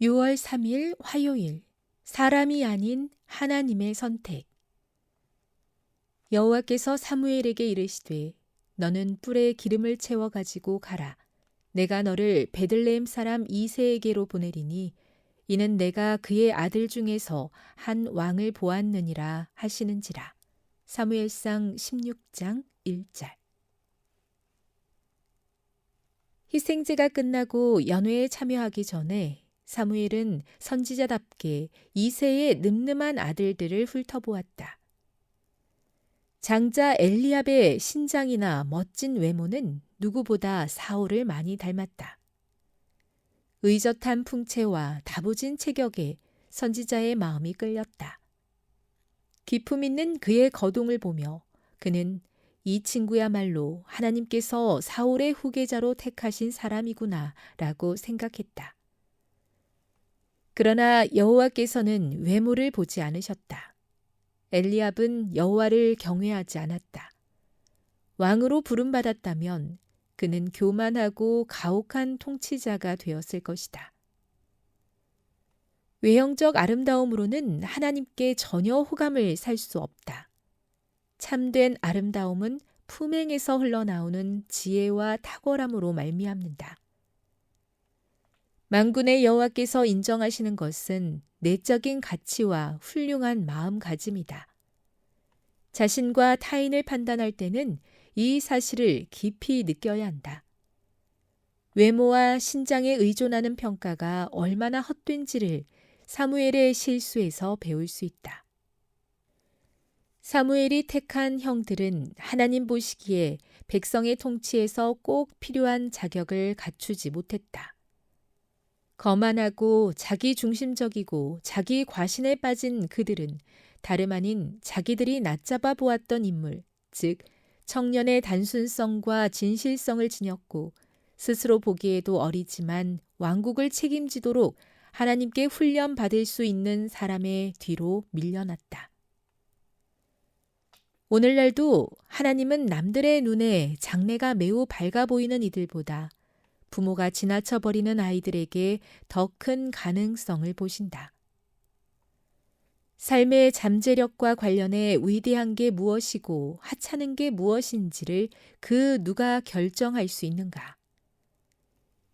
6월 3일 화요일 사람이 아닌 하나님의 선택. 여호와께서 사무엘에게 이르시되 너는 뿔에 기름을 채워 가지고 가라. 내가 너를 베들레헴 사람 이세에게로 보내리니 이는 내가 그의 아들 중에서 한 왕을 보았느니라 하시는지라. 사무엘상 16장 1절. 희생제가 끝나고 연회에 참여하기 전에 사무엘은 선지자답게 이세의 늠름한 아들들을 훑어보았다. 장자 엘리압의 신장이나 멋진 외모는 누구보다 사울을 많이 닮았다. 의젓한 풍채와 다부진 체격에 선지자의 마음이 끌렸다. 기품 있는 그의 거동을 보며 그는 이 친구야말로 하나님께서 사울의 후계자로 택하신 사람이구나 라고 생각했다. 그러나 여호와께서는 외모를 보지 않으셨다. 엘리압은 여호와를 경외하지 않았다. 왕으로 부름받았다면 그는 교만하고 가혹한 통치자가 되었을 것이다. 외형적 아름다움으로는 하나님께 전혀 호감을 살 수 없다. 참된 아름다움은 품행에서 흘러나오는 지혜와 탁월함으로 말미암는다. 만군의 여호와께서 인정하시는 것은 내적인 가치와 훌륭한 마음가짐이다. 자신과 타인을 판단할 때는 이 사실을 깊이 느껴야 한다. 외모와 신장에 의존하는 평가가 얼마나 헛된지를 사무엘의 실수에서 배울 수 있다. 사무엘이 택한 형들은 하나님 보시기에 백성의 통치에서 꼭 필요한 자격을 갖추지 못했다. 거만하고 자기 중심적이고 자기 과신에 빠진 그들은 다름 아닌 자기들이 낮잡아 보았던 인물, 즉, 청년의 단순성과 진실성을 지녔고 스스로 보기에도 어리지만 왕국을 책임지도록 하나님께 훈련 받을 수 있는 사람의 뒤로 밀려났다. 오늘날도 하나님은 남들의 눈에 장래가 매우 밝아 보이는 이들보다 부모가 지나쳐버리는 아이들에게 더 큰 가능성을 보신다. 삶의 잠재력과 관련해 위대한 게 무엇이고 하찮은 게 무엇인지를 그 누가 결정할 수 있는가?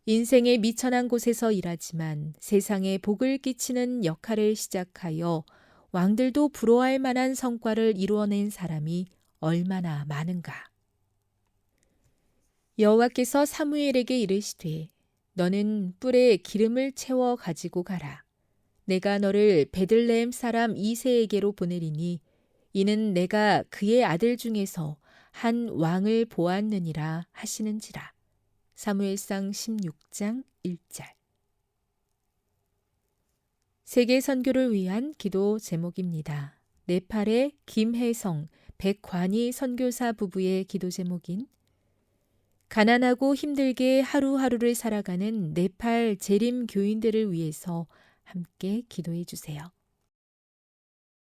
인생의 미천한 곳에서 일하지만 세상에 복을 끼치는 역할을 시작하여 왕들도 부러워할 만한 성과를 이루어낸 사람이 얼마나 많은가? 여호와께서 사무엘에게 이르시되 너는 뿔에 기름을 채워 가지고 가라. 내가 너를 베들레헴 사람 이세에게로 보내리니 이는 내가 그의 아들 중에서 한 왕을 보았느니라 하시는지라. 사무엘상 16장 1절 세계 선교를 위한 기도 제목입니다. 네팔의 김혜성, 백관희 선교사 부부의 기도 제목인 가난하고 힘들게 하루하루를 살아가는 네팔 재림 교인들을 위해서 함께 기도해 주세요.